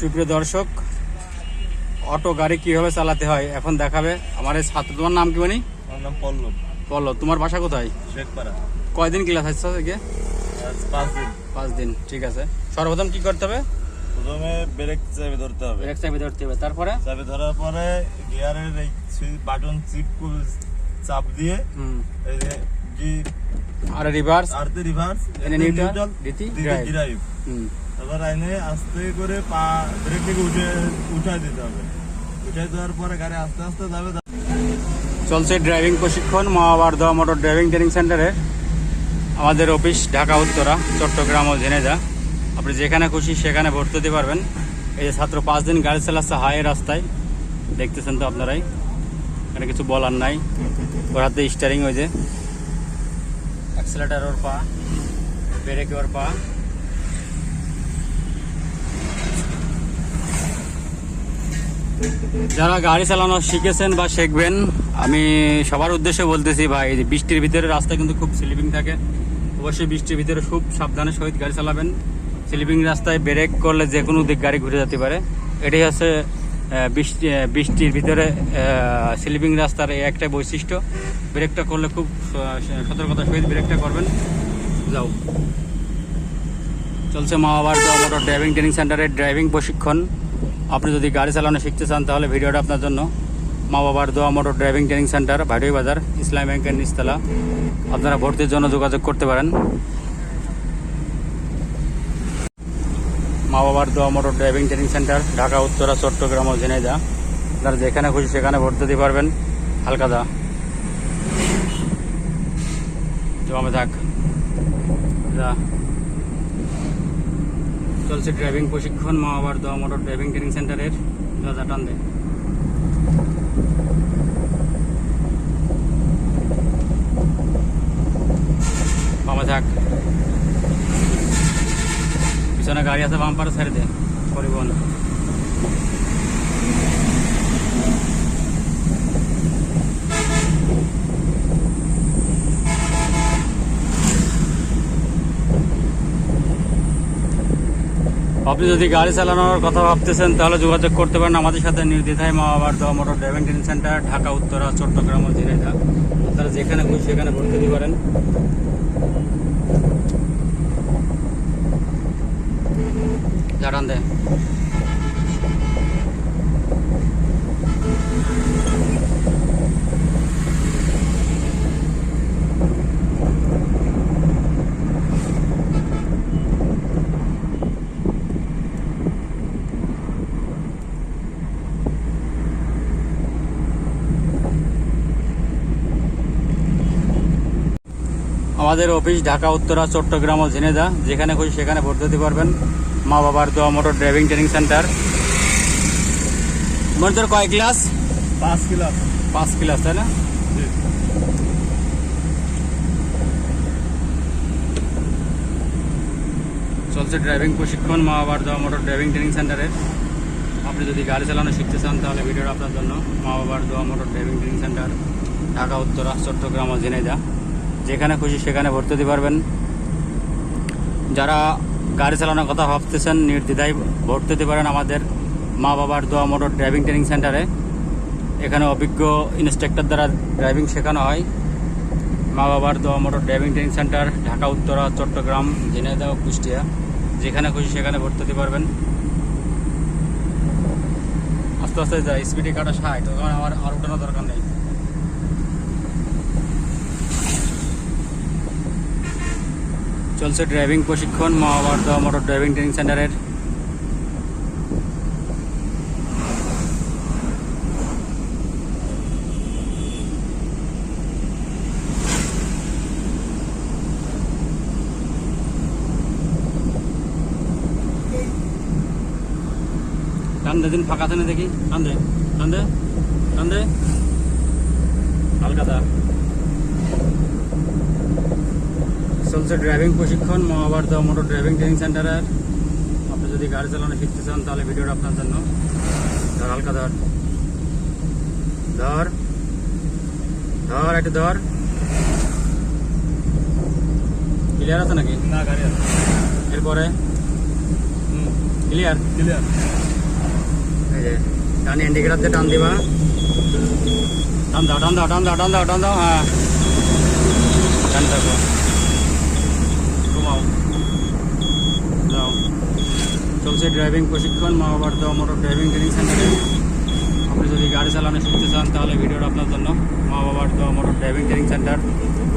সুপ্রিয় দর্শক অটো গাড়ি কীভাবে চালাতে হয় এখন দেখাবে। আমার এই ছাত্র তোমার নাম কি মানে? আমার নাম পল্লব। বলো তোমার বাসা কোথায়? শেখপাড়া। কয়দিন ক্লাস আসছে থেকে পাঁচ দিন। পাঁচ দিন ঠিক আছে। সর্বপ্রথম কি করতে হবে? প্রথমে ব্রেক চাবি ধরতে হবে। ব্রেক চাবি ধরতে হবে। তারপরে? চাবি ধরার পরে গিয়ারের এই বাটন চিপ চাপ দিয়ে হুম। এই যে আর রিভার্স আরতে রিভার্স ড্রাইভ হুম। আস্তে করে পা উঠে দিতে হবে। উঠাই দেওয়ার পরে গাড়ি আস্তে আস্তে যাবে চলছে ড্রাইভিং প্রশিক্ষণ মহাবার দোয়া মোটর ড্রাইভিং ট্রেনিং সেন্টারে। আমাদের অফিস ঢাকা, উত্তরা, চট্টগ্রাম ও ঝিনেদা আপনি যেখানে খুশি সেখানে ভর্তি হতে পারবেন। এই যে ছাত্র পাঁচ দিন গাড়ি চালাচ্ছে, হাই রাস্তায়। দেখতেছেন তো আপনারাই। এখানে কিছু বলার নাই। ওর হাতে স্টারিং ওই যে। অ্যাক্সেলেটার ওর পা ব্রেক ওর পা। যারা গাড়ি চালানো শিখেছেন বা শিখবেন, আমি সবার উদ্দেশ্যে বলতেছি ভাই বৃষ্টির ভিতরে রাস্তা কিন্তু খুব স্লিপিং থাকে। অবশ্যই বৃষ্টির ভিতরে খুব সাবধানে সহিত গাড়ি চালাবেন। স্লিপিং রাস্তায় ব্রেক করলে যে কোনো দিক গাড়ি ঘুরে যেতে পারে। এটাই হচ্ছে বৃষ্টি বৃষ্টির ভিতরে স্লিপিং রাস্তার একটাই বৈশিষ্ট্য। ব্রেকটা করলে খুব সতর্কতার সহিত ব্রেকটা করবেন। যাও। চলছে মাওয়াবার মোটর ড্রাইভিং ট্রেনিং সেন্টারের ড্রাইভিং প্রশিক্ষণ। আপনি যদি গাড়ি চালানো শিখতে চান, তাহলে ভিডিওটা আপনার জন্য মা বাবার দোয়া motor driving training centre, Bhatui Bazar, Islam ব্যাংকের নিচতলা। আপনারা ভর্তির জন্য যোগাযোগ করতে পারেন। মা বাবার দোয়া motor driving training centre, Dhaka, Uttara, Chittagong ও ঝিনাইদা আপনারা যেখানে খুশি সেখানে ভর্তি দিতে পারবেন। হালকাদা জমা থাক। যা। চলছে ড্রাইভিং প্রশিক্ষণ মহাবার দোয়া মোটর ড্রাইভিং ট্রেনিং সেন্টারের টান্দে বামে থাক পিছনে গাড়ি আছে, বাম্পার পারে ছেড়ে দে পরিবহন। আপনি যদি গাড়ি চালানোর কথা ভাবতেছেন, তাহলে যোগাযোগ করতে পারেন আমাদের সাথে নির্দ্বিধায় মা বাবার দেওয়া motor driving training centre, Dhaka, Uttara, Chittagong ও ঝিনাইদা আপনারা যেখানে খুশি সেখানে ভর্তি দিতে পারেন। আমাদের অফিস ঢাকা উত্তরা চট্টগ্রাম ও ঝিনেদা যেখানে খুশি সেখানে ভর্তি হতে পারবেন। মা বাবার দোয়া মোটর ড্রাইভিং ট্রেনিং সেন্টার। তোমার তোর কয় ক্লাস? পাঁচ কিলো পাঁচ ক্লাস তাই না? চলছে ড্রাইভিং প্রশিক্ষণ মা বাবার দোয়া মোটর ড্রাইভিং ট্রেনিং সেন্টারের আপনি যদি গাড়ি চালানো শিখতে চান তাহলে ভিডিওটা আপনার জন্য। মা বাবার দোয়া motor driving training centre Dhaka Uttara Chittagong ও ঝিনাইদা যেখানে খুশি সেখানে ভর্তি হতে পারবেন। যারা গাড়ি চালানোর কথা ভাবতেছেন, নির্দ্বিধায় ভর্তি হতে পারেন আমাদের মা বাবার দোয়া মোটর ড্রাইভিং ট্রেনিং সেন্টারে এখানে অভিজ্ঞ ইনস্ট্রাক্টর দ্বারা ড্রাইভিং শেখানো হয়। মা বাবার দোয়া motor driving training centre Dhaka, Uttara, Chittagong ও কুষ্টিয়া, যেখানে খুশি সেখানে ভর্তি হতে পারবেন। আস্তে আস্তে যায় স্পিডে কাটা ষাট তখন আমার আর উঠানোর দরকার নেই। চলছে ড্রাইভিং প্রশিক্ষণ মহাবার দোয়া মোটর ড্রাইভিং ট্রেনিং সেন্টারের। টান দে দিন ফাঁকা থানে দেখি? টান দে টান দে টান দে হালকা দা চলছে ড্রাইভিং প্রশিক্ষণ মহাবার দা মোটর ড্রাইভিং ট্রেনিং সেন্টারের আপনি যদি গাড়ি চালানো শিখতে চান তাহলে ভিডিওটা আপনার জন্য ধর হালকা ধর। ধর। ধর একটু ধর। ক্লিয়ার আছে নাকি? না গাড়ি আছে। এরপরে? ক্লিয়ার ক্লিয়ার এই যে ডান ইন্ডিকেটার দিয়ে টান দিবা। টান দাও টান দাও টান দাও টান দাও টান দাও হ্যাঁ। টান থাকো ঘুমাও যাও চলছে ড্রাইভিং প্রশিক্ষণ, মা দেওয়া মোটর ড্রাইভিং ট্রেনিং সেন্টারে আপনি যদি গাড়ি চালানো শিখতে চান, তাহলে ভিডিওটা আপনার জন্য। মা বাবার দেওয়া motor driving training centre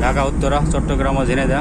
Dhaka, Uttara, Chittagong ও ঝিনেদা